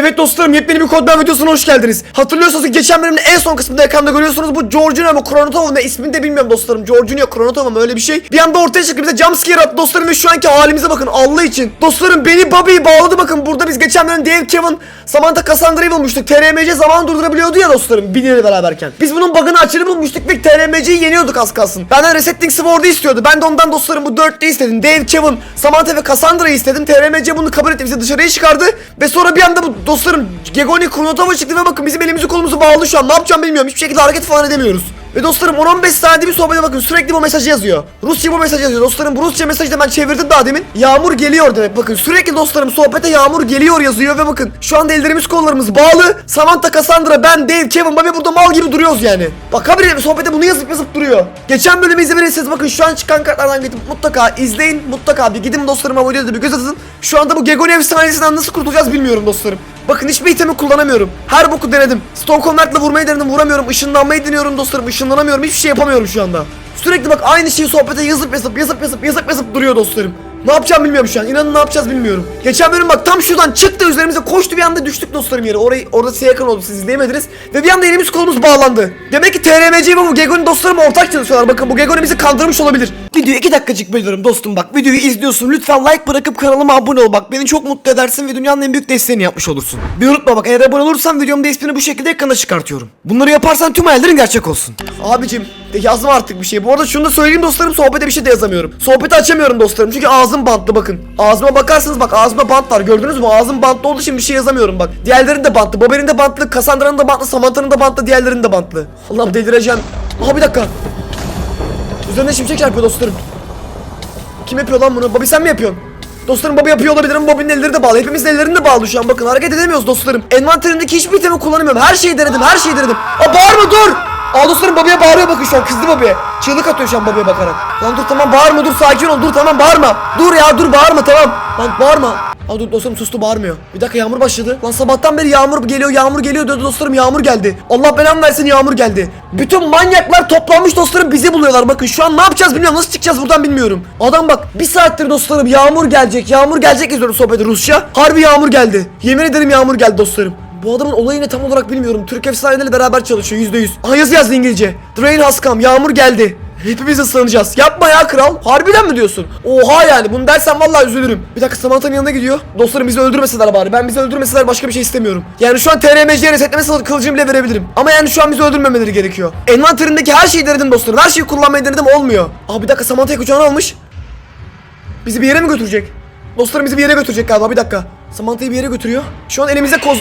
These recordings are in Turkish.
Evet dostlarım yepyeni bir kodman videosuna hoş geldiniz. Hatırlıyorsanız geçen bölümün en son kısmında ekranda görüyorsunuz bu Georgina mı Kronotova ne ismini de bilmiyorum dostlarım. Georgina Kronotova mı öyle bir şey. Bir anda ortaya çıktı bize jumpscare attı dostlarım ve şu anki halimize bakın Allah için. Dostlarım beni Bobby'yi bağladı bakın burada biz geçen bölüm Dave Kevin Samantha Cassandra'yı bulmuştuk. TRMC zaman durdurabiliyordu ya dostlarım biriyle beraberken. Biz bunun bug'ını açını bulmuştuk ve TRMC'yi yeniyorduk az kalsın. Benden Resetting Sword'u istiyordu. Ben de ondan dostlarım bu dörtlü istedim. Dave Kevin, Samantha ve Cassandra'yı istedim. TRMC bunu kabul etti bizi dışarıya çıkardı ve sonra bir anda bu dostlarım Gegoni Kronotova çıktı ve bakın bizim elimizi kolumuzu bağlı şu an. Ne yapacağım bilmiyorum. Hiçbir şekilde hareket falan edemiyoruz. Ve dostlarım 10-15 saniyede bir sohbete bakın sürekli bu mesajı yazıyor. Rusça bu mesajı yazıyor. Dostlarım bu Rusça mesajı da ben çevirdim daha demin. Yağmur geliyor demek. Bakın sürekli dostlarım sohbete yağmur geliyor yazıyor ve bakın şu anda ellerimiz kollarımız bağlı. Samantha Cassandra ben Dave Kevin Bobby burada mal gibi duruyoruz yani. Bakabilirim sohbete bunu yazıp yazıp duruyor. Geçen bölümü izlemediyseniz bakın şu an çıkan kartlardan gidip mutlaka izleyin. Mutlaka bir gidin dostlarıma bu videoda bir göz atın. Şu anda bu Gegoni efsanesinden nasıl kurtulacağız bilmiyorum dostlarım. Bakın hiçbir itemi kullanamıyorum. Her boku denedim. Stonecontact'la vurmayı denedim vuramıyorum. Işınlanmayı deniyorum dostlarım. Işınlanamıyorum. Hiçbir şey yapamıyorum şu anda. Sürekli bak aynı şeyi sohbete yazıp yazıp yazıp yazıp yazıp yazıp duruyor dostlarım. Ne yapacağım bilmiyorum şu an. İnanın ne yapacağız bilmiyorum. Geçen bölüm bak tam şuradan çıktı üzerimize koştu bir anda düştük dostlarım yere. Orayı orada size yakın oldu siz izleyemediniz. Ve bir anda elimiz kolumuz bağlandı. Demek ki TRMC ve bu Gegoni dostlarım ortak çalışıyorlar. Bakın bu Gegoni bizi kandırmış olabilir. Videoyu iki dakikacık bölüyorum dostum bak. Videoyu izliyorsun. Lütfen like bırakıp kanalıma abone ol. Bak beni çok mutlu edersin ve dünyanın en büyük desteğini yapmış olursun. Bir unutma bak eğer abone olursan videomda ismini bu şekilde ekrana çıkartıyorum. Bunları yaparsan tüm hayallerin gerçek olsun. Abicim yazma artık bir şey. Bu arada şunu da söyleyeyim dostlarım sohbete bir şey de yazamıyorum. Sohbeti açamıyorum dostlarım çünkü ağzım bantlı bakın. Ağzıma bakarsanız bak ağzımda bant var gördünüz mü? Ağzım bantlı olduğu için bir şey yazamıyorum bak. Diğerlerinin de bantlı. Bobby'nin de bantlı. Cassandra'nın da bantlı. Samantha'nın da bantlı. Diğerlerinin de bantlı. Allah'ım delireceğim. Aha bir dakika. Üzerine şimşek çarpıyor dostlarım. Kim yapıyor lan bunu? Bobby sen mi yapıyorsun? Dostlarım Bobby yapıyor olabilir ama Bobby'nin elleri de bağlı. Hepimizin ellerini de bağlı şu an. Bakın hareket edemiyoruz dostlarım. Envanterimdeki hiçbir itemi kullanamıyorum. Her şeyi denedim. Her şeyi denedim. Aa bağırma dur. Aa dostlarım Bobby'ye bağırıyor bakın şu an. Kızdı Bobby'ye. Çığlık atıyor şu an Bobby'ye bakarak. Lan dur tamam bağırma dur sakin ol dur tamam bağırma. Dur ya dur bağırma tamam. Lan bağırma. Aa dur dostlarım sustu bağırmıyor. Bir dakika yağmur başladı. Lan sabahtan beri yağmur geliyor yağmur geliyor diyordu dostlarım yağmur geldi. Allah belamı versin yağmur geldi. Bütün manyaklar toplanmış dostlarım bizi buluyorlar. Bakın şu an ne yapacağız bilmiyorum. Nasıl çıkacağız buradan bilmiyorum. Adam bak bir saattir dostlarım yağmur gelecek yağmur gelecek izliyorum sohbeti Rusça. Harbi yağmur geldi. Yemin ederim yağmur geldi dostlarım. Bu adamın olayı ne tam olarak bilmiyorum. Türk efsaneleriyle beraber çalışıyor yüzde yüz. Aha yazı yazdı İngilizce. The rain has come. Yağmur geldi. Hepimiz ıslanacağız. Yapma ya kral. Harbiden mi diyorsun? Oha yani bunu dersen vallahi üzülürüm. Bir dakika Samantha'nın yanına gidiyor. Dostlarım bizi öldürmeseler bari. Ben bizi öldürmeseler başka bir şey istemiyorum. Yani şu an TRMC'ye resetleme kılıcımı bile verebilirim. Ama yani şu an bizi öldürmemeleri gerekiyor. Envanterimdeki her şeyi denedim dostlarım. Her şeyi kullanmayı denedim olmuyor. Aa bir dakika Samantha'yı kucağına almış. Bizi bir yere mi götürecek? Dostlarım bizi bir yere götürecek galiba bir dakika. Samantha'yı bir yere götürüyor. Şu an elimizde koz...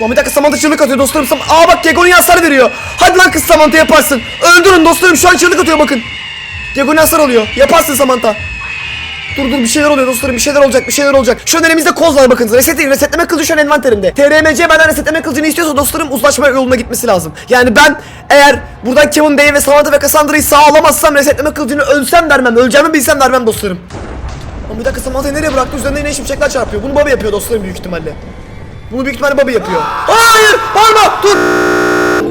Lan bir dakika Samantha çığlık atıyor dostlarım. Sam Aa bak Gegoni hasar veriyor. Hadi lan kız Samantha yaparsın. Öldürün dostlarım şu an çığlık atıyor bakın. Gegoni hasar alıyor. Yaparsın Samantha. Dur dur bir şeyler oluyor dostlarım bir şeyler olacak bir şeyler olacak. Şu an elimizde koz var bakın. Reset, resetleme kılıcı şu an envanterimde. TRMC benden resetleme kılıcını istiyorsa dostlarım uzlaşma yoluna gitmesi lazım. Yani ben eğer buradan Kevin Day ve Samantha ve Cassandra'yı sağ alamazsam resetleme kılıcını ölsem vermem. Öleceğimi bilsem vermem dostlarım. Ama bir dakika Samantha'yı nereye bıraktı? Üzerine yine şimşekler çarpıyor. Bunu Bobby yapıyor dostlarım büyük ihtimalle. Bunu büyük ihtimalle Bobby yapıyor. Hayır! Bağırma! Dur!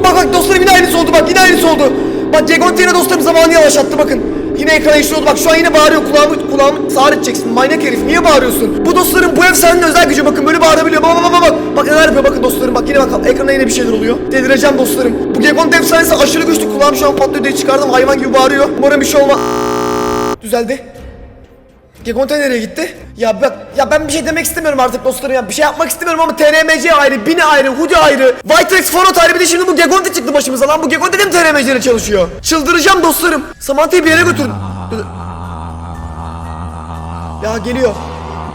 Bak bak dostlarım yine aynısı oldu bak yine aynısı oldu. Bak Jagon yine dostlarım zamanı yavaşlattı bakın. Yine ekrana işliyor oldu bak şu an yine bağırıyor kulağımı kulağımı sağır edeceksin manyak herif niye bağırıyorsun? Bu dostlarım bu efsanenin özel gücü bakın böyle bağırabiliyor bak bak bak bak bak neler yapıyor bakın dostlarım bak yine bak ekrana yine bir şeyler oluyor. Delireceğim dostlarım. Bu Jagon efsanesi aşırı güçlü kulağım şu an patlıyor diye çıkardım hayvan gibi bağırıyor. Umarım bir şey olmaz. Düzeldi. Gekonte nereye gitti? Ya bak ya ben bir şey demek istemiyorum artık dostlarım ya. Bir şey yapmak istemiyorum ama TRMC ayrı, Bini ayrı, Hudi ayrı, Whiterex Fonot ayrı bir de şimdi bu Gekonte çıktı başımıza lan. Bu Gekonte de mi TRMC çalışıyor? Çıldıracağım dostlarım. Samantha'yı bir yere götürün. Ya geliyor.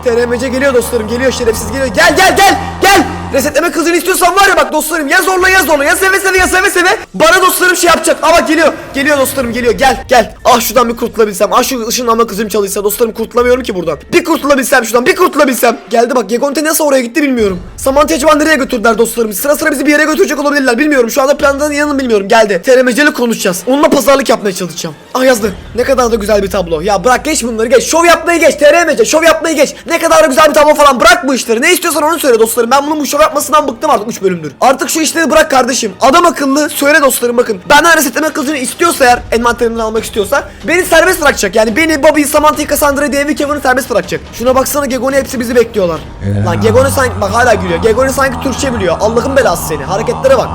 TRMC geliyor dostlarım geliyor şerefsiz geliyor. Gel gel gel gel. Resetleme kızını istiyorsan var ya bak dostlarım ya zorla ya zorla ya seve seve ya seve seve. Bana dostlarım şey yapacak. Bak geliyor. Geliyor dostlarım geliyor gel gel. Ah şuradan bir kurtulabilsem. Ah şu ışınlanma kızım çalışsa dostlarım kurtulamıyorum ki buradan. Bir kurtulabilsem şuradan bir kurtulabilsem. Geldi bak Gegonte nasıl oraya gitti bilmiyorum. Samantha acaba nereye götürdüler dostlarım? Sıra sıra bizi bir yere götürecek olabilirler bilmiyorum. Şu anda plandan inanın bilmiyorum. Geldi. TRMC ile konuşacağız. Onunla pazarlık yapmaya çalışacağım. Ah yazdı. Ne kadar da güzel bir tablo. Ya bırak geç bunları geç. Şov yapmayı geç. TRMC şov yapmayı geç. Ne kadar da güzel bir tablo falan. Bırak bu işleri. Ne istiyorsan onu söyle dostlarım. Ben bunun bu şov yapmasından bıktım artık 3 bölümdür. Artık şu işleri bırak kardeşim. Adam akıllı söyle dostlarım bakın. Benden resetleme kılıcını istiyorsa eğer envanterimden almak istiyorsa beni serbest bırakacak. Yani beni, Bobby'yi, Samantha'yı, Cassandra'yı, Dave'i, Kevin'i serbest bırakacak. Şuna baksana Gegoni hepsi bizi bekliyorlar. Lan Gegoni sanki bak hala gülüyor. Gegoni sanki Türkçe biliyor. Allah'ın belası seni. Hareketlere bak.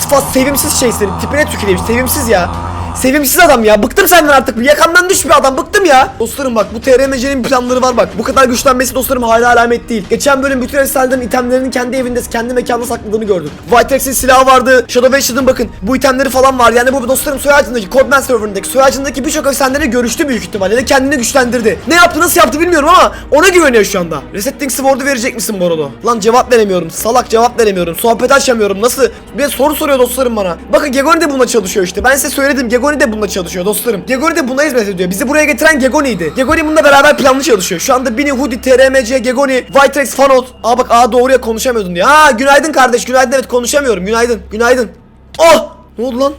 Sıfat sevimsiz şey senin. Tipine tüküreyim. Sevimsiz ya. Sevimsiz adam ya. Bıktım senden artık. Yakamdan düş bir adam. Bıktım ya. Dostlarım bak bu TRMC'nin planları var bak. Bu kadar güçlenmesi dostlarım hala alamet değil. Geçen bölüm bütün efsanelerin itemlerini kendi evinde, kendi mekanda sakladığını gördüm. Whiterex'in silahı vardı. Shadow Ashen'ın bakın bu itemleri falan var. Yani bu dostlarım soy ağacındaki, Codeman serverındaki soy ağacındaki birçok efsaneleri görüştü büyük ihtimalle. de kendini güçlendirdi. Ne yaptı nasıl yaptı bilmiyorum ama ona güveniyor şu anda. Resetting Sword'u verecek misin Borolo? Lan cevap veremiyorum. Salak cevap veremiyorum. Sohbet açamıyorum. Nasıl? Bir soru soruyor dostlarım bana. Bakın Gegoni de bununla çalışıyor işte. Ben size söyledim. Gegoni de bununla çalışıyor dostlarım. Gegoni de buna hizmet ediyor. Bizi buraya getiren Gegoni'ydi. Gegoni bununla beraber planlı çalışıyor. Şu anda Bini, Hoodie, TRMC, Gegoni, Whiterex, Fanot. Aa bak aa doğruya konuşamıyordun diyor. Aa günaydın kardeş. Günaydın evet konuşamıyorum. Günaydın. Günaydın. Oh! Ne oldu lan?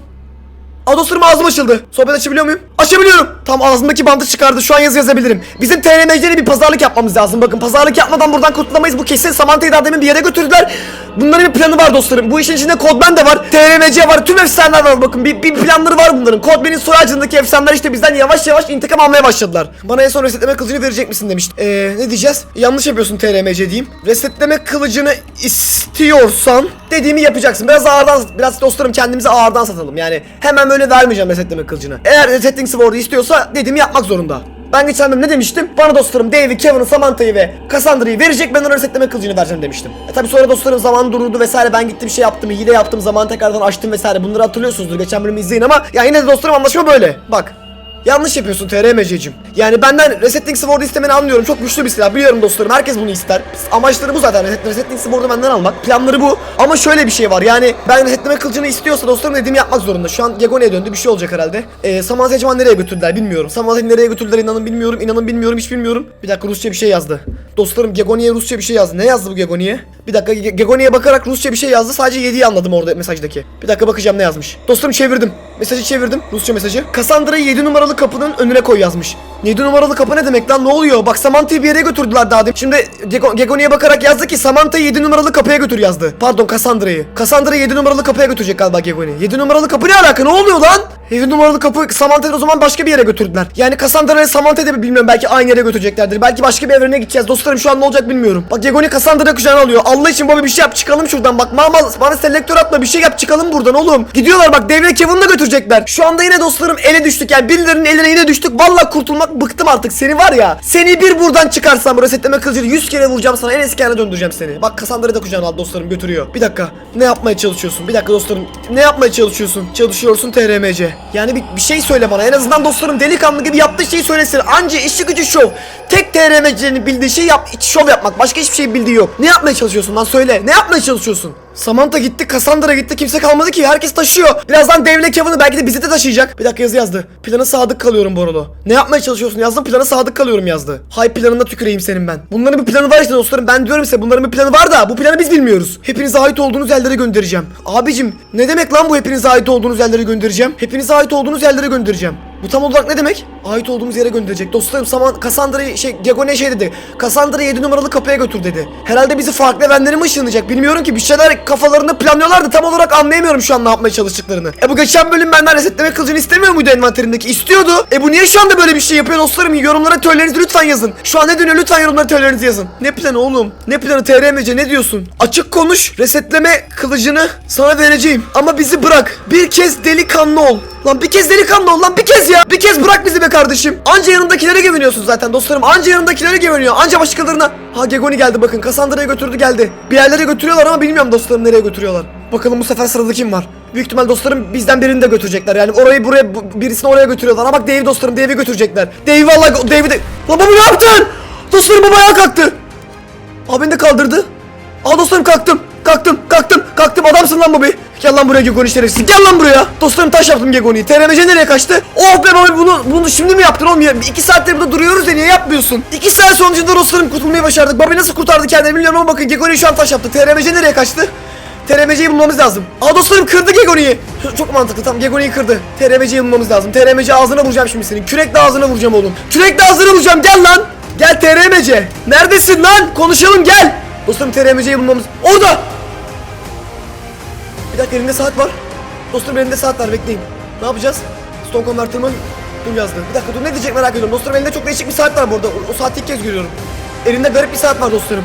Aa dostlarım ağzım açıldı. Sohbet açabiliyor muyum? Açabiliyorum. Tam ağzımdaki bandı çıkardı. Şu an yazı yazabilirim. Bizim TRMC'de bir pazarlık yapmamız lazım. Bakın pazarlık yapmadan buradan kurtulamayız. Bu kesin Samantha'yı daha demin bir yere götürdüler. Bunların bir planı var dostlarım. Bu işin içinde Codman de var. TRMC var. Tüm efsaneler var. Bakın bir, bir planları var bunların. Codman'in soy ağacındaki efsaneler işte bizden yavaş yavaş intikam almaya başladılar. Bana en son resetleme kılıcını verecek misin demişti. Eee ne diyeceğiz? Yanlış yapıyorsun TRMC diyeyim. Resetleme kılıcını istiyorsan dediğimi yapacaksın. Biraz ağırdan biraz dostlarım kendimize ağırdan satalım. Yani hemen böyle vermeyeceğim resetleme kılıcını. Eğer resetting sword'u istiyorsa dediğimi yapmak zorunda. Ben geçen bölüm ne demiştim? Bana dostlarım Dave'i, Kevin'i, Samantha'yı ve Cassandra'yı verecek ben ona resetleme kılıcını vereceğim demiştim. E tabi sonra dostlarım zaman durdu vesaire ben gittim şey yaptım, hile yaptım, zaman tekrardan açtım vesaire bunları hatırlıyorsunuzdur geçen bölümü izleyin ama ya yine de dostlarım anlaşma böyle. Bak Yanlış yapıyorsun TRMC'cim. Yani benden Resetting Sword'u istemeni anlıyorum. Çok güçlü bir silah. Biliyorum dostlarım. Herkes bunu ister. Amaçları bu zaten. Reset, Resetting Sword'u benden almak. Planları bu. Ama şöyle bir şey var. Yani ben resetleme kılıcını istiyorsa dostlarım dediğimi yapmak zorunda. Şu an Gegoni'ye döndü. Bir şey olacak herhalde. Ee, Saman Seçman nereye götürdüler bilmiyorum. Saman nereye götürdüler inanın bilmiyorum. İnanın bilmiyorum. Hiç bilmiyorum. Bir dakika Rusça bir şey yazdı. Dostlarım Gegoni'ye Rusça bir şey yazdı. Ne yazdı bu Gegoni'ye? Bir dakika Ge- Gegoni'ye bakarak Rusça bir şey yazdı. Sadece 7'yi anladım orada mesajdaki. Bir dakika bakacağım ne yazmış. Dostlarım çevirdim. Mesajı çevirdim. Rusça mesajı. Cassandra'yı 7 numaralı kapının önüne koy yazmış. 7 numaralı kapı ne demek lan ne oluyor? Bak Samantha'yı bir yere götürdüler daha demin. Şimdi Gego- Gegoni'ye bakarak yazdı ki Samantha'yı 7 numaralı kapıya götür yazdı. Pardon Cassandra'yı. Cassandra'yı 7 numaralı kapıya götürecek galiba Gegoni. 7 numaralı kapı ne alaka ne oluyor lan? 7 numaralı kapı Samantha'yı o zaman başka bir yere götürdüler. Yani Cassandra ile Samantha'yı da bilmiyorum belki aynı yere götüreceklerdir. Belki başka bir evrene gideceğiz. Dostlarım şu an ne olacak bilmiyorum. Bak Gegoni Cassandra'yı kucağına alıyor. Allah için baba bir şey yap çıkalım şuradan. Bak mama bana selektör atma bir şey yap çıkalım buradan oğlum. Gidiyorlar bak Devre Kevin'i de götürecekler. Şu anda yine dostlarım ele düştük yani birilerinin eline yine düştük. Vallahi kurtulmak bıktım artık. Seni var ya. Seni bir buradan çıkarsam resetleme kılıcıyla 100 kere vuracağım sana. En eski haline döndüreceğim seni. Bak Cassandra'yı da kucağına al dostlarım götürüyor. Bir dakika. Ne yapmaya çalışıyorsun? Bir dakika dostlarım. Ne yapmaya çalışıyorsun? Çalışıyorsun TRMC. Yani bir, bir şey söyle bana. En azından dostlarım delikanlı gibi yaptığı şeyi söylesin. Anca işi gücü şov. Tek TRMC'nin bildiği şey yap, şov yapmak. Başka hiçbir şey bildiği yok. Ne yapmaya çalışıyorsun lan söyle. Ne yapmaya çalışıyorsun? Samantha gitti, Cassandra gitti, kimse kalmadı ki. Herkes taşıyor. Birazdan Devle Kevin'i belki de bizi de taşıyacak. Bir dakika yazı yazdı. Plana sadık kalıyorum Borolo. Ne yapmaya çalışıyorsun? Yazdım plana sadık kalıyorum yazdı. Hay planına tüküreyim senin ben. Bunların bir planı var işte dostlarım. Ben diyorum size bunların bir planı var da bu planı biz bilmiyoruz. Hepinize ait olduğunuz yerlere göndereceğim. Abicim ne demek lan bu hepinize ait olduğunuz yerlere göndereceğim? Hepinize ait olduğunuz yerlere göndereceğim. Bu tam olarak ne demek? Ait olduğumuz yere gönderecek. Dostlarım Saman Cassandra'yı şey Gegone şey dedi. Cassandra'yı 7 numaralı kapıya götür dedi. Herhalde bizi farklı evrenlere mi ışınlayacak? Bilmiyorum ki bir şeyler kafalarında planlıyorlardı. Tam olarak anlayamıyorum şu an ne yapmaya çalıştıklarını. E bu geçen bölüm benden resetleme kılıcını istemiyor muydu envanterindeki? İstiyordu. E bu niye şu anda böyle bir şey yapıyor dostlarım? Yorumlara teorilerinizi lütfen yazın. Şu an ne dönüyor lütfen yorumlara teorilerinizi yazın. Ne planı oğlum? Ne planı TRMC ne diyorsun? Açık konuş. Resetleme kılıcını sana vereceğim. Ama bizi bırak. Bir kez delikanlı ol. Lan bir kez delikanlı ol lan bir kez ya. Bir kez bırak bizi be kardeşim. Anca yanındakilere güveniyorsun zaten dostlarım. Anca yanındakilere güveniyor. Anca başkalarına. Ha Gegoni geldi bakın. Cassandra'yı götürdü geldi. Bir yerlere götürüyorlar ama bilmiyorum dostlarım nereye götürüyorlar. Bakalım bu sefer sırada kim var? Büyük ihtimal dostlarım bizden birini de götürecekler. Yani orayı buraya bu- birisini oraya götürüyorlar. Ama bak Dave dostlarım Dave'i götürecekler. Dave vallahi Dave'i de... Lan baba ne yaptın? Dostlarım baba ayağa kalktı. Beni de kaldırdı. Aa dostlarım kalktım. Kalktım, kalktım, kalktım. Adamsın lan Bobby. Gel lan buraya Gegoni şerefsiz. Gel lan buraya. Dostlarım taş yaptım Gegoni'yi. TRMC nereye kaçtı? Oh be Bobby bunu, bunu şimdi mi yaptın oğlum ya? İki saattir burada duruyoruz ya niye yapmıyorsun? İki saat sonucunda dostlarım kurtulmayı başardık. Bobby nasıl kurtardı kendini bilmiyorum ama bakın Gegoni şu an taş yaptı. TRMC nereye kaçtı? TRMC'yi bulmamız lazım. Aa dostlarım kırdı Gegoni'yi. Çok mantıklı tamam Gegoni'yi kırdı. TRMC'yi bulmamız lazım. TRMC ağzına vuracağım şimdi senin. Kürekle ağzına vuracağım oğlum. Kürekle ağzına vuracağım gel lan. Gel TRMC. Neredesin lan? Konuşalım gel. Dostlarım TRMC'yi bulmamız. Orada. Bir dakika elinde saat var. Dostlarım elinde saat var bekleyin. Ne yapacağız? Stone Converter mı? Dur yazdı. Bir dakika dur ne diyecek merak ediyorum. Dostlarım elinde çok değişik bir saat var burada. O, o saati ilk kez görüyorum. Elinde garip bir saat var dostlarım.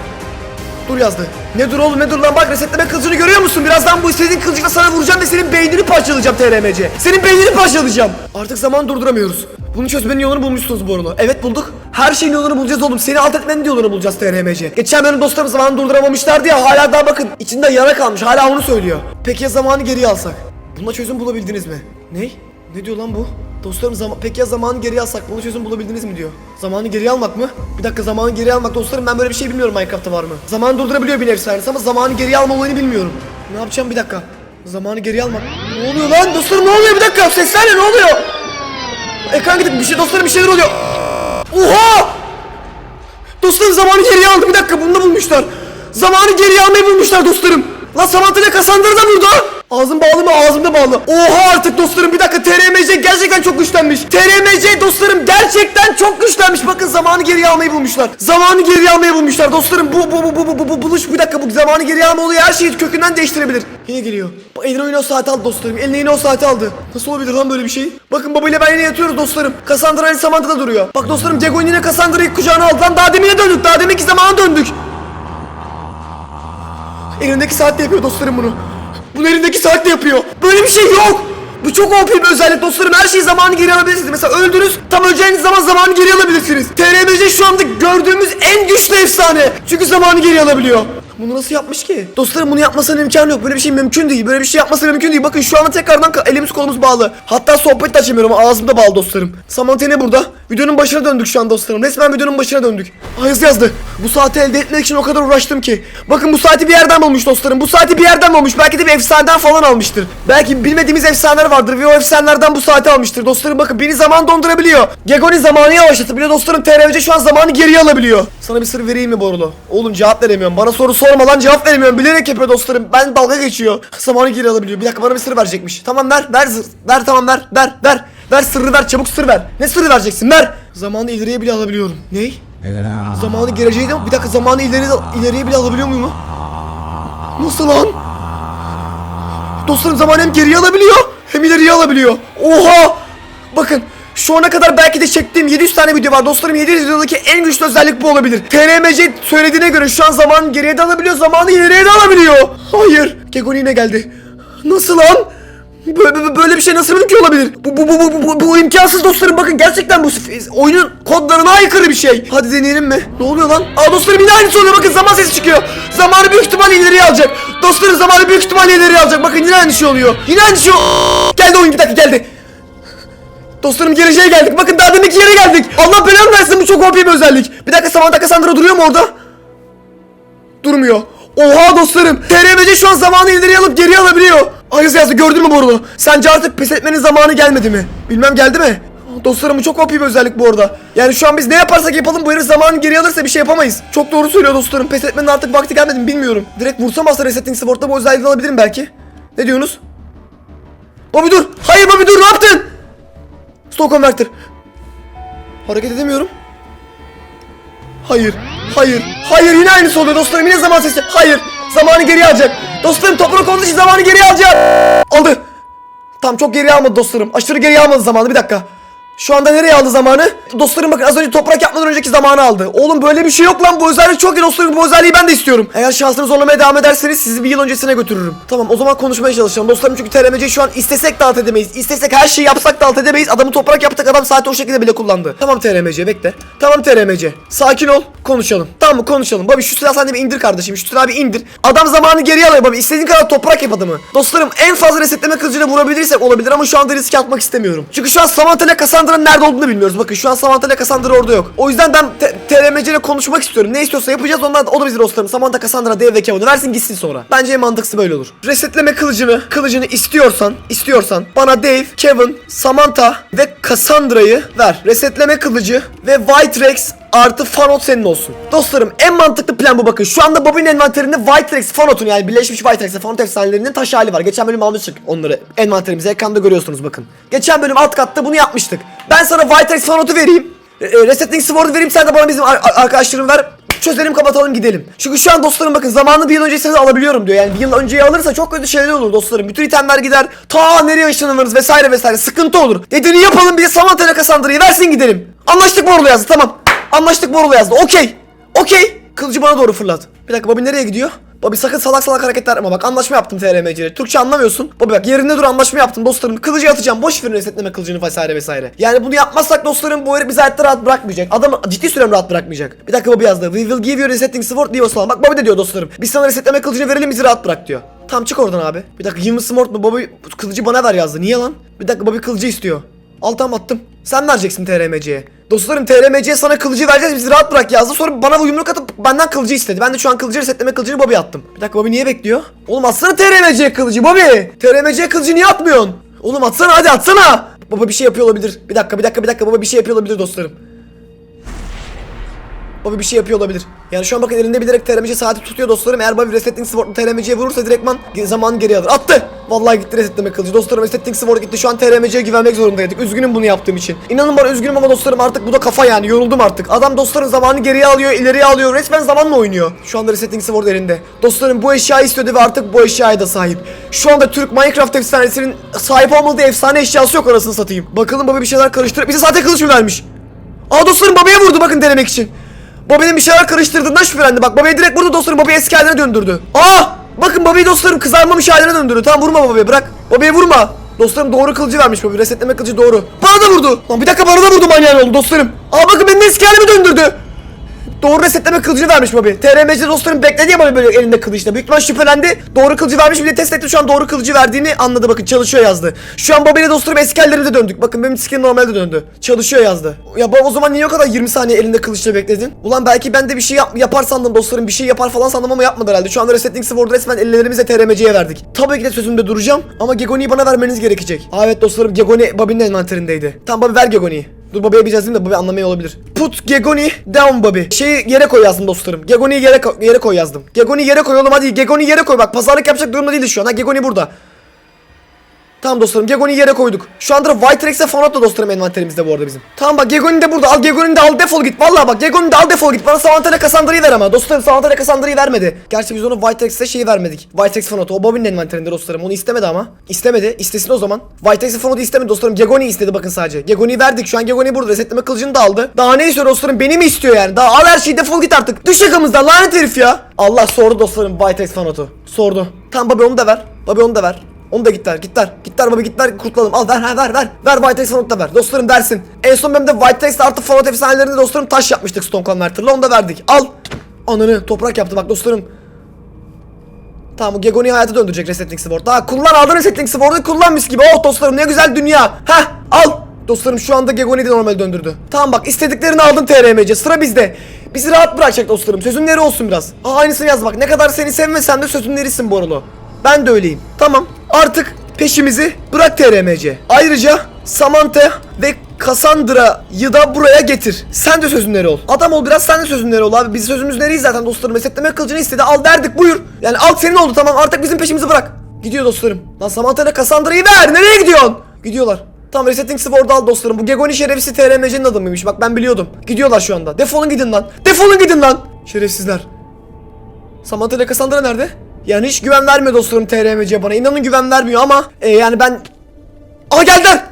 Dur yazdı. Ne dur oğlum ne dur lan bak resetleme kılıcını görüyor musun? Birazdan bu istediğin kılıcıyla sana vuracağım ve senin beynini parçalayacağım TRMC. Senin beynini parçalayacağım. Artık zaman durduramıyoruz. Bunu çözmenin yolunu bulmuşsunuz bu arada. Evet bulduk. Her şeyin yolunu bulacağız oğlum. Seni alt etmenin yolunu bulacağız TRMC. Geçen benim dostlarım zamanı durduramamışlardı ya. Hala daha bakın içinde yara kalmış. Hala onu söylüyor. Peki ya zamanı geriye alsak? Buna çözüm bulabildiniz mi? Ne? Ne diyor lan bu? Dostlarım zaman peki ya zamanı geriye alsak buna çözüm bulabildiniz mi diyor. Zamanı geriye almak mı? Bir dakika zamanı geriye almak dostlarım ben böyle bir şey bilmiyorum Minecraft'ta var mı? Zamanı durdurabiliyor bir efsanesi ama zamanı geriye alma olayını bilmiyorum. Ne yapacağım bir dakika. Zamanı geriye almak. Ne oluyor lan dostlarım ne oluyor bir dakika sesler ne ne oluyor? Ekran gidip bir şey dostlarım bir şeyler oluyor. Oha! Dostlarım zamanı geriye aldı bir dakika bunu da bulmuşlar. Zamanı geriye almayı bulmuşlar dostlarım. Lan Samantha ile Cassandra da burada. Ağzım bağlı mı? Ağzımda bağlı. Oha artık dostlarım bir dakika TRMC gerçekten çok güçlenmiş. TRMC dostlarım gerçekten çok güçlenmiş. Bakın zamanı geriye almayı bulmuşlar. Zamanı geriye almayı bulmuşlar dostlarım. Bu bu bu bu bu bu, bu buluş bir dakika bu zamanı geriye alma olayı her şeyi kökünden değiştirebilir. Yine geliyor. Eline yine o saati aldı dostlarım. Eline yine o saati aldı. Nasıl olabilir lan böyle bir şey? Bakın babayla ben yine yatıyoruz dostlarım. Cassandra ile Samantha da duruyor. Bak dostlarım Jagon yine Cassandra'yı kucağına aldı lan. Daha demine döndük. Daha deminki zamana döndük. Elindeki saatle yapıyor dostlarım bunu. Bunu elindeki saatle yapıyor. Böyle bir şey yok. Bu çok OP bir özellik dostlarım. Her şeyi zamanı geri alabilirsiniz. Mesela öldünüz tam öleceğiniz zaman zamanı geri alabilirsiniz. TRMC şu anda gördüğümüz en güçlü efsane. Çünkü zamanı geri alabiliyor. Bunu nasıl yapmış ki? Dostlarım bunu yapmasının imkanı yok. Böyle bir şey mümkün değil. Böyle bir şey yapması mümkün değil. Bakın şu anda tekrardan elimiz kolumuz bağlı. Hatta sohbet de açamıyorum. Ağzımda bağlı dostlarım. Samantha ne burada? Videonun başına döndük şu an dostlarım. Resmen videonun başına döndük. Aa yazı yazdı. Bu saati elde etmek için o kadar uğraştım ki. Bakın bu saati bir yerden bulmuş dostlarım. Bu saati bir yerden bulmuş. Belki de bir efsaneden falan almıştır. Belki bilmediğimiz efsaneler vardır ve o efsanelerden bu saati almıştır. Dostlarım bakın beni zaman dondurabiliyor. Gegoni zamanı yavaşlatabiliyor. Dostlarım TRMC şu an zamanı geriye alabiliyor. Sana bir sır vereyim mi Borulu? Oğlum cevap veremiyorum. Bana soru sormadan cevap veremiyorum. Bilerek yapıyor dostlarım. Ben dalga geçiyor. Zamanı geri alabiliyor. Bir dakika bana bir sır verecekmiş. Tamam ver. Ver zır. Ver tamam ver. Ver. Ver. Ver sırrı ver. Çabuk sır ver. Ne sırrı vereceksin? Ver. Zamanı ileriye bile alabiliyorum. Ney? Zamanı geleceğe de bir dakika zamanı ileri ileriye bile alabiliyor muyum? Nasıl lan? Dostlarım zamanı hem geriye alabiliyor hem ileriye alabiliyor. Oha! Bakın şu ana kadar belki de çektiğim 700 tane video var. Dostlarım 700 videodaki en güçlü özellik bu olabilir. TRMC söylediğine göre şu an zamanı geriye de alabiliyor, zamanı ileriye de alabiliyor. Hayır. Gegoni yine geldi. Nasıl lan? Böyle, böyle bir şey nasıl mümkün olabilir? Bu, bu, bu, bu, bu, bu imkansız dostlarım bakın gerçekten bu oyunun kodlarına aykırı bir şey. Hadi deneyelim mi? Ne oluyor lan? Aa dostlarım yine aynısı oluyor bakın zaman sesi çıkıyor. Zamanı büyük ihtimalle ileriye alacak. Dostlarım zamanı büyük ihtimalle ileriye alacak. Bakın yine aynı şey oluyor. Yine aynı şey Geldi oyun bir dakika geldi. Dostlarım geleceğe geldik. Bakın daha deminki yere geldik. Allah belanı versin bu çok OP bir özellik. Bir dakika Samantha Cassandra duruyor mu orada? Durmuyor. Oha dostlarım. TRMC şu an zamanı ileriye alıp geriye alabiliyor. Ayız yazdı gördün mü Borulu? Sence artık pes etmenin zamanı gelmedi mi? Bilmem geldi mi? Dostlarım bu çok OP bir özellik bu arada. Yani şu an biz ne yaparsak yapalım bu herif zamanı geri alırsa bir şey yapamayız. Çok doğru söylüyor dostlarım. Pes etmenin artık vakti gelmedi mi bilmiyorum. Direkt vursam aslında Resetting Sport'ta bu özelliği alabilirim belki. Ne diyorsunuz? Bobby dur. Hayır Bobby dur ne yaptın? Stone Converter. Hareket edemiyorum. Hayır. Hayır. Hayır yine aynısı oluyor dostlarım. Yine zaman sesi. Hayır. Zamanı geriye alacak. Dostlarım toprak olduğu için zamanı geriye alacak. Aldı. Tam çok geriye almadı dostlarım. Aşırı geriye almadı zamanı. Bir dakika. Şu anda nereye aldı zamanı? Dostlarım bakın az önce toprak yapmadan önceki zamanı aldı. Oğlum böyle bir şey yok lan. Bu özellik çok iyi dostlarım. Bu özelliği ben de istiyorum. Eğer şansını zorlamaya devam ederseniz sizi bir yıl öncesine götürürüm. Tamam o zaman konuşmaya çalışalım. Dostlarım çünkü TRMC şu an istesek alt edemeyiz. İstesek her şeyi yapsak da alt edemeyiz. Adamı toprak yaptık adam saati o şekilde bile kullandı. Tamam TRMC bekle. Tamam TRMC. Sakin ol. Konuşalım. Tamam mı konuşalım. Babi şu silahı sen de bir indir kardeşim. Şu silahı bir indir. Adam zamanı geriye alıyor babi. İstediğin kadar toprak yap adamı. Dostlarım en fazla resetleme kılıcıyla vurabilirsek olabilir ama şu anda riske atmak istemiyorum. Çünkü şu an Samantha ile Cassandra'nın nerede olduğunu bilmiyoruz. Bakın şu an Samantha Cassandra orada yok. O yüzden ben TRMC ile konuşmak istiyorum. Ne istiyorsa yapacağız ondan o da bizim dostlarım. Samantha, Cassandra, Dave ve Kevin'i versin gitsin sonra. Bence en mantıklısı böyle olur. Resetleme kılıcını, kılıcını istiyorsan, istiyorsan bana Dave, Kevin, Samantha ve Cassandra'yı ver. Resetleme kılıcı ve White Rex artı Fanot senin olsun. Dostlarım en mantıklı plan bu bakın. Şu anda Bobby'nin envanterinde Whiterex Fanot'un yani birleşmiş Whiterex ve Fanot efsanelerinin taş hali var. Geçen bölüm almıştık onları. Envanterimize ekranda görüyorsunuz bakın. Geçen bölüm alt katta bunu yapmıştık. Ben sana Whiterex Fanot'u vereyim. E, Resetting Sword'u vereyim sen de bana bizim ar- ar- arkadaşlarımı ver. Çözelim kapatalım gidelim. Çünkü şu an dostlarım bakın zamanını bir yıl öncesine alabiliyorum diyor. Yani bir yıl önceye alırsa çok kötü şeyler olur dostlarım. Bütün itemler gider. Ta nereye ışınlanırız vesaire vesaire. Sıkıntı olur. Dediğini yapalım bir de Samantha'ya Cassandra'yı versin gidelim. Anlaştık Borulu yazdı tamam. Anlaştık Borulu yazdı. Okey. Okey. Kılıcı bana doğru fırlat. Bir dakika Bobby nereye gidiyor? Bobby sakın salak salak hareketler yapma bak anlaşma yaptım TRMC ile. Türkçe anlamıyorsun. Bobby bak yerinde dur anlaşma yaptım dostlarım. Kılıcı atacağım. Boş verin resetleme kılıcını vesaire vesaire. Yani bunu yapmazsak dostlarım bu herif bizi hayatta rahat bırakmayacak. Adam ciddi sürem rahat bırakmayacak. Bir dakika Bobby yazdı. We will give you resetting sword us alone. Bak Bobby de diyor dostlarım. Biz sana resetleme kılıcını verelim bizi rahat bırak diyor. Tam çık oradan abi. Bir dakika give me sword mu? Bobby kılıcı bana ver yazdı. Niye lan? Bir dakika Bobby kılıcı istiyor. Al tamam attım. Sen vereceksin TRMC'ye. Dostlarım TRMC'ye sana kılıcı vereceğiz bizi rahat bırak yazdı. Sonra bana bu yumruk atıp benden kılıcı istedi. Ben de şu an kılıcı resetleme kılıcını Bobby'ye attım. Bir dakika Bobby niye bekliyor? Oğlum atsana TRMC'ye kılıcı Bobby. TRMC'ye kılıcı niye atmıyorsun? Oğlum atsana hadi atsana. Baba bir şey yapıyor olabilir. Bir dakika bir dakika bir dakika baba bir şey yapıyor olabilir dostlarım. Bobby bir şey yapıyor olabilir. Yani şu an bakın elinde bilerek TRMC saati tutuyor dostlarım. Eğer Bobby resetting sword'la TRMC'ye vurursa direktman zamanı geri alır. Attı. Vallahi gitti resetleme kılıcı. Dostlarım resetting sword gitti. Şu an TRMC'ye güvenmek zorundaydık. Üzgünüm bunu yaptığım için. İnanın bana üzgünüm ama dostlarım artık bu da kafa yani. Yoruldum artık. Adam dostlarım zamanı geriye alıyor, ileriye alıyor. Resmen zamanla oynuyor. Şu anda resetting sword elinde. Dostlarım bu eşyayı istiyordu ve artık bu eşyaya da sahip. Şu anda Türk Minecraft efsanesinin sahip olmadığı efsane eşyası yok arasını satayım. Bakalım Bobby bir şeyler karıştırıp bize zaten kılıç mı vermiş? Aa dostlarım babaya vurdu bakın denemek için. Bobby'nin bir şeyler karıştırdığından şüphelendi. Bak Bobby'ye direkt vurdu dostlarım Bobby'yi eski haline döndürdü. Aa! Bakın Bobby'yi dostlarım kızarmamış haline döndürdü. Tamam vurma Bobby'ye bırak. Bobby'ye vurma. Dostlarım doğru kılıcı vermiş Bobby. Resetleme kılıcı doğru. Bana da vurdu. Lan bir dakika bana da vurdu manyağın oldu dostlarım. Aa bakın benim eski halime döndürdü. Doğru resetleme kılıcını vermiş Bobby. TRMC dostlarım bekledi Bobby böyle elinde kılıçla. Büyük ihtimal şüphelendi. Doğru kılıcı vermiş bir de test etti şu an doğru kılıcı verdiğini anladı bakın çalışıyor yazdı. Şu an Bobby ile dostlarım eski döndük. Bakın benim skin normalde döndü. Çalışıyor yazdı. Ya baba o zaman niye o kadar 20 saniye elinde kılıçla bekledin? Ulan belki ben de bir şey yap- yapar sandım dostlarım. Bir şey yapar falan sandım ama yapmadı herhalde. Şu anda resetting sword'u resmen ellerimizle TRMC'ye verdik. Tabii ki de sözümde duracağım ama Gegoni'yi bana vermeniz gerekecek. Aa, evet dostlarım Gegoni Bobby'nin envanterindeydi. Tamam Bobby ver Gegoni'yi. Dur Bobby'ye bir yazayım da Bobby anlamaya olabilir. Put Gegoni down Bobby. Şeyi yere koy yazdım dostlarım. Gegoni'yi yere, yere koy yazdım. Gegoni'yi yere koy oğlum hadi. Gegoni'yi yere koy bak. Pazarlık yapacak durumda değiliz şu an. Ha Gegoni burada. Tamam dostlarım Gegoni'yi yere koyduk. Şu anda White Rex'e Fanat da dostlarım envanterimizde bu arada bizim. Tamam bak Gegoni de burada. Al Gegoni'ni de al defol git. Vallahi bak Gegoni de al defol git. Bana Samantha Cassandra'yı ver ama. Dostlarım Samantha Cassandra'yı vermedi. Gerçi biz onu White Rex'e şeyi vermedik. White Rex Fanat'ı. O Bobby'nin envanterinde dostlarım. Onu istemedi ama. İstemedi. İstesin o zaman. White Rex'e Fanat'ı istemedi dostlarım. Gegoni istedi bakın sadece. Gegoni'yi verdik. Şu an Gegoni burada. Resetleme kılıcını da aldı. Daha ne istiyor dostlarım? Beni mi istiyor yani? Daha al her şeyi defol git artık. Düş yakamızdan lanet herif ya. Allah sordu dostlarım White Rex Fanat'ı. Sordu. Tamam Bobby onu da ver. Bobby onu da ver. Onu da gitler gitler gitler baba gitler kurtulalım. Al ver ver ver. Ver White Fallout da ver. Dostlarım versin en son bölümde White X artı Fallout efsanelerinde dostlarım taş yapmıştık Stone Converter'la. Onu da verdik. Al. Ananı toprak yaptı. Bak dostlarım. Tamam bu Gegoni'yi hayata döndürecek Resetting Sword daha kullan aldın Resetting Sword'u kullan mis gibi oh dostlarım ne güzel dünya. Heh al. Dostlarım şu anda Gegoni'yi de normal döndürdü. Tamam bak istediklerini aldın TRMC sıra bizde. Bizi rahat bırakacak dostlarım. Sözün neri olsun biraz. Aa, aynısını yaz bak. Ne kadar seni sevmesem de sözün nerisin Borulu. Ben de öyleyim. Tamam. Artık peşimizi bırak TRMC. Ayrıca Samantha ve Cassandra'yı da buraya getir. Sen de sözün neri ol. Adam ol biraz sen de sözün neri ol abi. Biz sözümüz nereyiz zaten dostlarım. Resetleme kılıcını istedi. Al verdik buyur. Yani al senin oldu tamam artık bizim peşimizi bırak. Gidiyor dostlarım. Lan Samantha ile Cassandra'yı ver. Nereye gidiyorsun? Gidiyorlar. Tamam resetting sword'u al dostlarım. Bu Gegoni şerefsiz TRMC'nin adamıymış. Bak ben biliyordum. Gidiyorlar şu anda. Defolun gidin lan. Defolun gidin lan. Şerefsizler. Samantha ile Cassandra nerede? Yani hiç güven vermiyor dostlarım TRMC bana. İnanın güven vermiyor ama e, yani ben... Aa geldiler.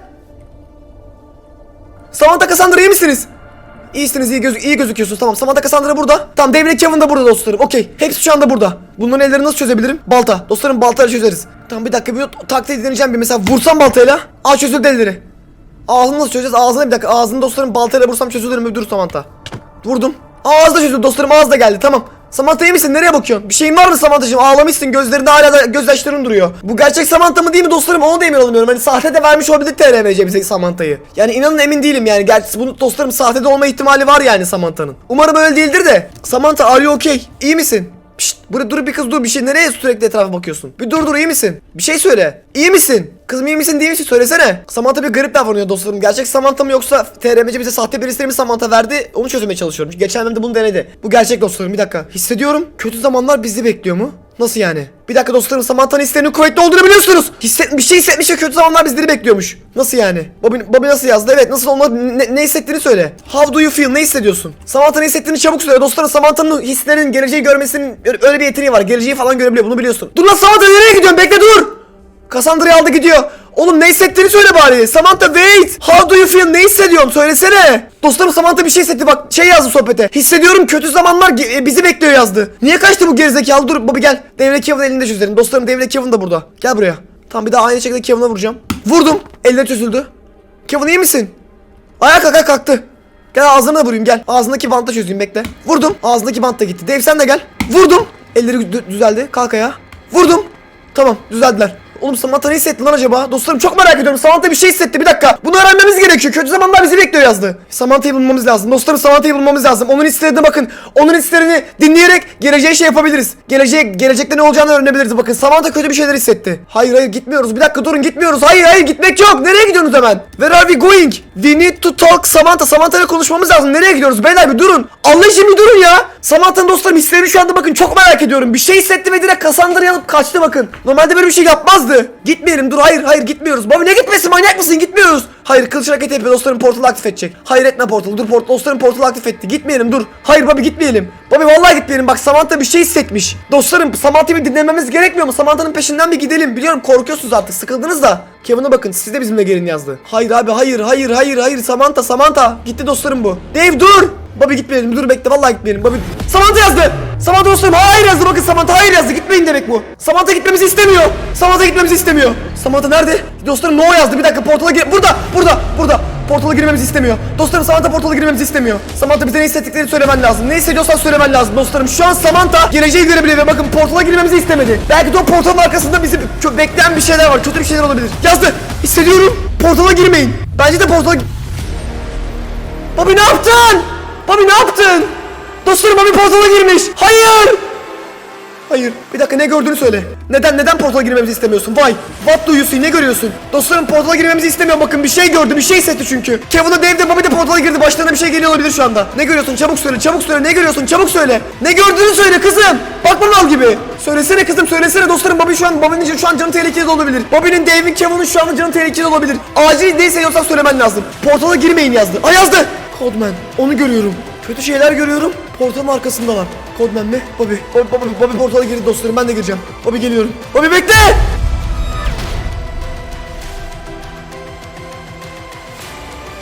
Samantha Cassandra iyi misiniz? İyisiniz iyi, gözü iyi gözüküyorsunuz. Tamam Samantha Cassandra burada. Tamam David Kevin de burada dostlarım. Okey. Hepsi şu anda burada. Bunların ellerini nasıl çözebilirim? Balta. Dostlarım baltayla çözeriz. Tamam bir dakika bir taktiği deneyeceğim bir. Mesela vursam baltayla Aa çözüldü elleri. Ağzını nasıl çözeceğiz? Ağzını bir dakika. Ağzını dostlarım baltayla vursam çözülür mü? Dur Samantha. Vurdum. Ağız da çözüldü dostlarım ağız da geldi. Tamam Samantha iyi misin? Nereye bakıyorsun? Bir şeyin var mı Samantha'cığım? Ağlamışsın. Gözlerinde hala da gözyaşların duruyor. Bu gerçek Samantha mı değil mi dostlarım? Onu da emin olamıyorum. Hani sahte de vermiş olabilir TRMC bize Samantha'yı. Yani inanın emin değilim yani. Gerçi bunu dostlarım sahte de olma ihtimali var yani Samantha'nın. Umarım öyle değildir de. Samantha are you okay? İyi misin? Pişt, burada dur bir kız dur bir şey nereye sürekli etrafa bakıyorsun? Bir dur dur iyi misin? Bir şey söyle. İyi misin? Kızım iyi misin değil misin söylesene. Samantha bir garip davranıyor dostlarım. Gerçek Samantha mı yoksa TRMC bize sahte birisini mi Samantha verdi? Onu çözmeye çalışıyorum. Geçen bölümde bunu denedi. Bu gerçek dostlarım bir dakika. Hissediyorum. Kötü zamanlar bizi bekliyor mu? Nasıl yani? Bir dakika dostlarım Samantha'nın hislerinin kuvvetli olduğunu biliyorsunuz. Hisset, bir şey hissetmiş ve kötü zamanlar bizleri bekliyormuş. Nasıl yani? Bobby, Bobby nasıl yazdı? Evet nasıl olmadı? Ne, ne hissettiğini söyle. How do you feel? Ne hissediyorsun? Samantha ne hissettiğini çabuk söyle. Dostlarım Samantha'nın hislerinin geleceği görmesinin öyle bir yeteneği var. Geleceği falan görebiliyor. Bunu biliyorsun. Dur lan Samantha nereye gidiyorsun? Bekle dur. Cassandra'yı aldı gidiyor. Oğlum ne hissettiğini söyle bari. Samantha wait. How do you feel? Ne hissediyorsun? Söylesene. Dostlarım Samantha bir şey hissetti bak. Şey yazdı sohbete. Hissediyorum kötü zamanlar e, bizi bekliyor yazdı. Niye kaçtı bu gerizekalı? Dur Bobby gel. Devre Kevin elinde çözelim. Dostlarım Devre Kevin de burada. Gel buraya. Tamam bir daha aynı şekilde Kevin'a vuracağım. Vurdum. Eller çözüldü. Kevin iyi misin? Ayağa kalk kalktı. Gel ağzına da vurayım gel. Ağzındaki bantla çözeyim bekle. Vurdum. Ağzındaki bant da gitti. Dave sen de gel. Vurdum. Elleri dü- düzeldi. Kalk ayağa. Vurdum. Tamam düzeldiler. Oğlum Samantha ne hissetti lan acaba? Dostlarım çok merak ediyorum. Samantha bir şey hissetti. Bir dakika. Bunu öğrenmemiz gerekiyor. Kötü zamanlar bizi bekliyor yazdı. Samantha'yı bulmamız lazım. Dostlarım Samantha'yı bulmamız lazım. Onun hislerine bakın. Onun hislerini dinleyerek geleceğe şey yapabiliriz. Geleceğe, gelecekte ne olacağını öğrenebiliriz. Bakın Samantha kötü bir şeyler hissetti. Hayır hayır gitmiyoruz. Bir dakika durun gitmiyoruz. Hayır hayır gitmek yok. Nereye gidiyorsunuz hemen? Where are we going? We need to talk Samantha. Samantha ile konuşmamız lazım. Nereye gidiyoruz? Beyler bir durun. Allah için durun ya. Samantha'nın dostlarım hislerini şu anda bakın çok merak ediyorum. Bir şey hissetti ve direkt Cassandra'yı alıp kaçtı bakın. Normalde böyle bir şey yapmazdı. Gitmeyelim dur hayır hayır gitmiyoruz. Baba ne gitmesi manyak mısın gitmiyoruz. Hayır kılıç hareket yapıyor dostlarım portalı aktif edecek. Hayır etme portalı dur port dostlarım portalı aktif etti. Gitmeyelim dur. Hayır babi gitmeyelim. Babi vallahi gitmeyelim bak Samantha bir şey hissetmiş. Dostlarım Samantha'yı dinlememiz gerekmiyor mu? Samantha'nın peşinden bir gidelim. Biliyorum korkuyorsunuz artık sıkıldınız da. Kevin'a bakın siz de bizimle gelin yazdı. Hayır abi hayır hayır hayır hayır Samantha Samantha. Gitti dostlarım bu. Dave dur. Babi gitmeyelim dur bekle vallahi gitmeyelim. Babi Samantha yazdı. Samantha dostlarım hayır yazdı bakın Samantha hayır yazdı gitmeyin demek bu. Samantha gitmemizi istemiyor. Samantha gitmemizi istemiyor. Samantha nerede? Dostlarım no yazdı bir dakika portala gir. Burada burada burada. Portala girmemizi istemiyor. Dostlarım Samantha portala girmemizi istemiyor. Samantha bize ne hissettiklerini söylemen lazım. Ne hissediyorsan söylemen lazım dostlarım. Şu an Samantha geleceği görebiliyor ve bakın portala girmemizi istemedi. Belki de o portalın arkasında bizi bekleyen bir şeyler var. Kötü bir şeyler olabilir. Yazdı. Hissediyorum. Portala girmeyin. Bence de portala... Bobby ne yaptın? Bobby ne yaptın? Dostlarım Bobby portala girmiş. Hayır. Hayır. Bir dakika ne gördüğünü söyle. Neden neden portala girmemizi istemiyorsun? Vay. What do you see? Ne görüyorsun? Dostlarım portala girmemizi istemiyor. Bakın bir şey gördü. Bir şey hissetti çünkü. Kevin'e Dave de Bobby de portala girdi. Başlarına bir şey geliyor olabilir şu anda. Ne görüyorsun? Çabuk söyle. Çabuk söyle. Ne görüyorsun? Çabuk söyle. Ne gördüğünü söyle kızım. Bakma mal gibi. Söylesene kızım. Söylesene dostlarım. Bobby şu an Bobby'nin şu an canı tehlikede de olabilir. Bobby'nin Dave'in Kevin'in şu an canı tehlikede olabilir. Acil ne hissediyorsan söylemen lazım. Portala girmeyin yazdı. Ay yazdı. Codman. Onu görüyorum. Kötü şeyler görüyorum. Portalın arkasındalar. Codman mi? Bobby. Bobby, Bobby, Bobby portala girdi dostlarım. Ben de gireceğim. Bobby geliyorum. Bobby bekle!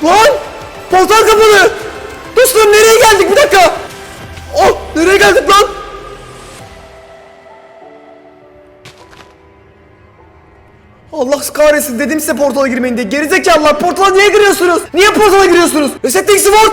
Lan! Portal kapalı! Dostlarım nereye geldik? Bir dakika! Allah kahretsin dedim size portala girmeyin diye. Gerizekalılar portala niye giriyorsunuz? Niye portala giriyorsunuz? Resetting Sword!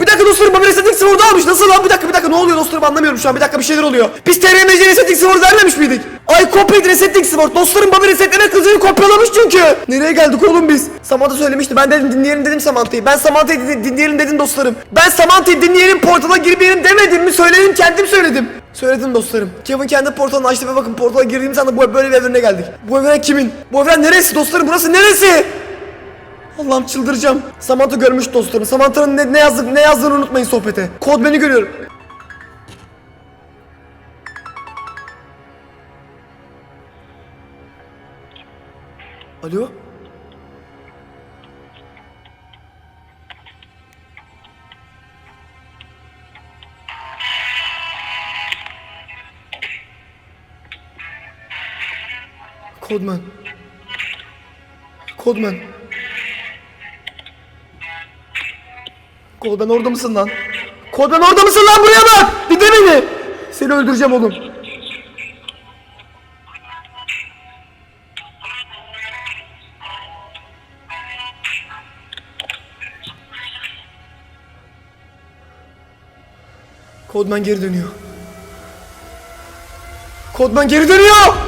Bir dakika dostlarım bana Resetting Sword almış. Nasıl lan? Bir dakika bir dakika ne oluyor dostlarım anlamıyorum şu an. Bir dakika bir şeyler oluyor. Biz TRMC Resetting Sword vermemiş miydik? Ay copied Resetting Sword. Dostlarım bana resetleme kızını kopyalamış çünkü. Nereye geldik oğlum biz? Samantha söylemişti. Ben dedim dinleyelim dedim Samantha'yı. Ben Samantha'yı din- dinleyelim dedim dostlarım. Ben Samantha'yı dinleyelim portala girmeyelim demedim mi? Söyledim kendim söyledim. Söyledim dostlarım. Kevin kendi portalını açtı ve bakın portala girdiğimiz anda bu böyle bir evrene geldik. Bu evren kimin? Bu evren neresi dostlarım? Burası neresi? Allah'ım çıldıracağım. Samantha görmüş dostlarım. Samantha'nın ne, ne, yazdık, ne yazdığını unutmayın sohbete. Kod beni görüyorum. Alo? Kodman. Kodman. Kodman orada mısın lan? Kodman orada mısın lan buraya bak! Dinle beni! Seni öldüreceğim oğlum. Kodman geri dönüyor. Kodman geri dönüyor!